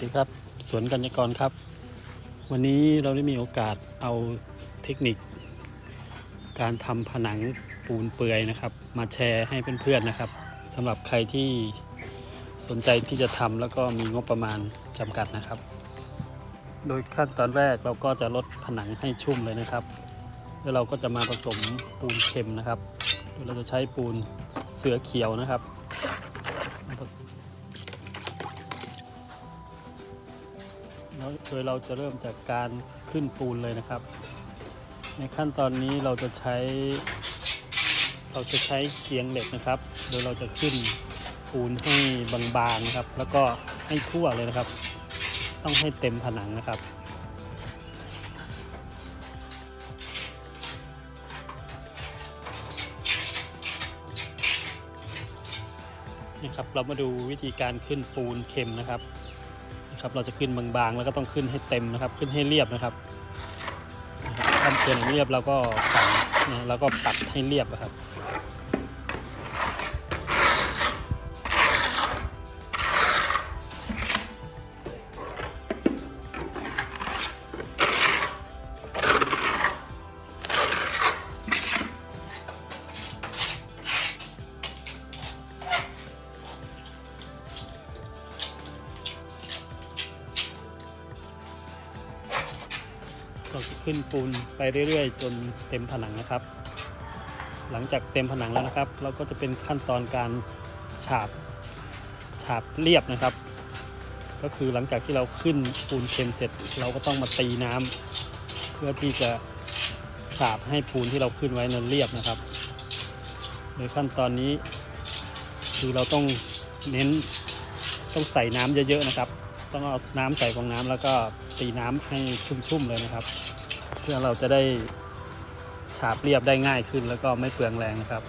ดีครับ สวนกัญญกรครับ วันนี้เราได้มีโอกาสเอาเทคนิค การทำผนังปูนเปื่อยนะครับ มาแชร์ให้เพื่อนๆนะครับสำหรับใครที่สนใจที่จะทำแล้วก็มีงบประมาณจำกัดนะครับ โดยขั้นตอนแรกเราก็จะลดผนังให้ชุ่มเลยนะครับ แล้วเราก็จะมาผสมปูนเค็มนะครับ เราจะใช้ปูนเสือเขียวนะครับ โดยเราจะเริ่มจากการขึ้นปูนเลยนะครับ ในขั้นตอนนี้เราจะใช้ เราจะใช้เกียงเหล็กนะครับ โดยเราจะขึ้นปูนให้บางๆนะครับ แล้วก็ให้ทั่วเลยนะครับ ต้องให้เต็มผนังนะครับนี่ครับเรามาดูวิธีการขึ้นปูนเค็มนะครับ นะครับ เราจะขึ้นบางๆ แล้วก็ต้องขึ้นให้เต็มนะครับ ขึ้นให้เรียบนะครับขั้นเกินเรียบเราก็ฝังนะแล้วก็ปัดให้เรียบนะครับ ขึ้นปูนไปเรื่อยๆ จนเต็มผนังนะครับ หลังจากเต็มผนังแล้วนะครับ เราก็จะเป็นขั้นตอนการฉาบฉาบเรียบนะครับ ก็คือหลังจากที่เราขึ้นปูนเค็มเสร็จ เราก็ต้องมาตีน้ำเพื่อที่จะฉาบให้ปูนที่เราขึ้นไว้นั้นเรียบนะครับ โดยขั้นตอนนี้ คือเราต้องเน้นต้องใส่น้ำเยอะๆนะครับ ต้องเอาน้ำใส่ฟองน้ำแล้วก็ตีน้ำให้ชุ่มๆเลยนะครับ เพื่อเราจะได้ฉาบเรียบได้ง่ายขึ้นแล้วก็ไม่เปลืองแรงนะครับ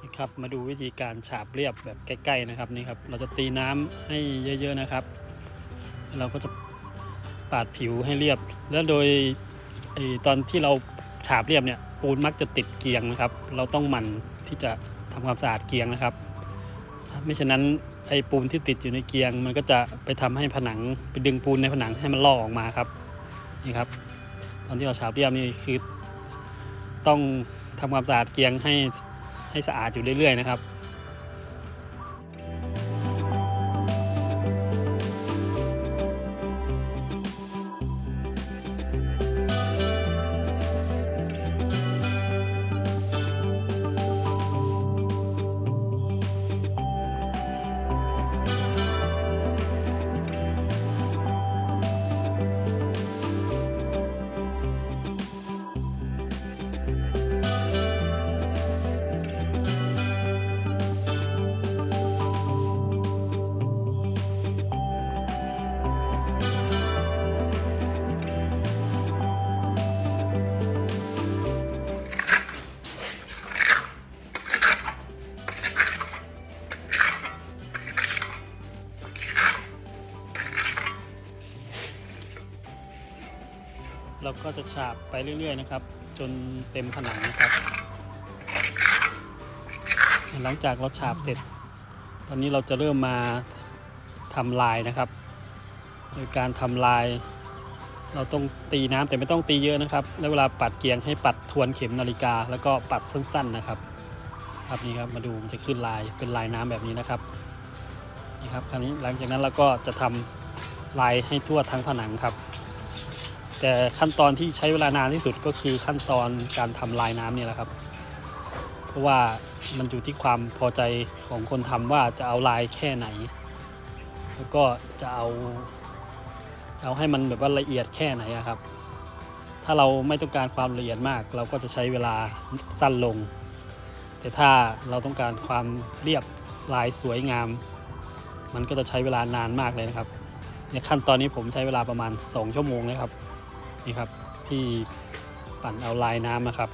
นี่ครับมาดูวิธีการฉาบเรียบแบบใกล้ๆนะครับนี่ครับ เราจะตีน้ำให้เยอะๆนะครับ เราก็จะปาดผิวให้เรียบ แล้วโดยอตอนที่เราฉาบเรียบเนี่ยปูนมักจะติดเกียงนะครับ เราต้องหมั่นที่จะทำความสะอาดเกียงนะครับ ไม่ฉะนั้นไอปูนที่ติดอยู่ในเกียง มันก็จะไปทำให้ผนังไปดึงปูนในผนังให้มันลอกออกมาครับนี่ครับ ตอนที่เราฉาบเรียบนี่คือต้องทำความสะอาดเกียงให้ให้สะอาดอยู่เรื่อยๆนะครับ เราก็จะฉาบไปเรื่อย ๆ นะครับ จนเต็มผนังนะครับ หลังจากเราฉาบเสร็จ ตอนนี้เราจะเริ่มมาทำลายนะครับ โดยการทำลาย เราต้องตีน้ำแต่ไม่ต้องตีเยอะนะครับ แล้วเวลาปัดเกียงให้ปัดทวนเข็มนาฬิกา แล้วก็ปัดสั้น ๆนะครับครับนี่ครับมาดูมันจะขึ้นลายเป็นลายน้ำแบบนี้นะครับนี่ครับคราวนี้หลังจากนั้นเราก็จะทำลายให้ทั่วทั้งผนังครับ แต่ขั้นตอนที่ใช้เวลานานที่สุดก็คือขั้นตอนการทำลายน้ำนี่แหละครับ เพราะว่ามันอยู่ที่ความพอใจของคนทำว่าจะเอาลายแค่ไหน แล้วก็จะเอาจะเอาให้มันแบบว่าละเอียดแค่ไหนครับ ถ้าเราไม่ต้องการความละเอียดมาก เราก็จะใช้เวลาสั้นลง แต่ถ้าเราต้องการความเรียบลายสวยงาม มันก็จะใช้เวลานานมากเลยนะครับในขั้นตอนนี้ผมใช้เวลาประมาณ 2 ชั่วโมงเลยครับ นี่ครับที่ปั่นเอาลายน้ำนะครับ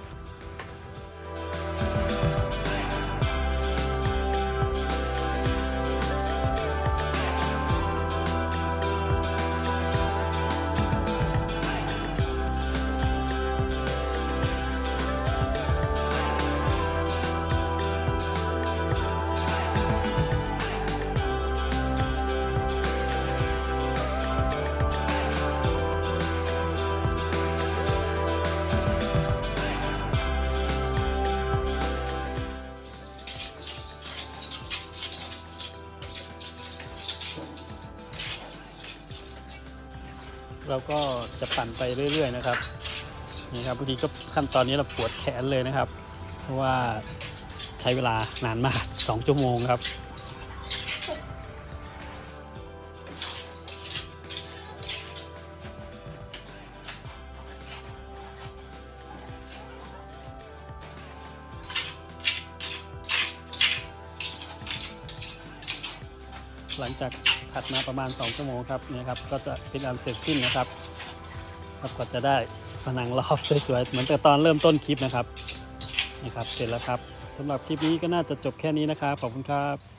เราก็จะปั่นไปเรื่อย ๆ นะครับนี่ครับบางทีก็ขั้นตอนนี้เราปวดแขนเลยนะครับ เพราะว่าใช้เวลานานมาก 2 ชั่วโมงครับ หลังจากผัดมาประมาณ 2 ชั่วโมงครับเนี่ยครับก็จะเป็นอันเสร็จสิ้นนะครับครับก็จะได้ผนังรอบสวยๆเหมือนแต่ตอนเริ่มต้นคลิปนะครับนี่ครับ เสร็จแล้วครับสำหรับคลิปนี้ก็น่าจะจบแค่นี้นะครับขอบคุณครับ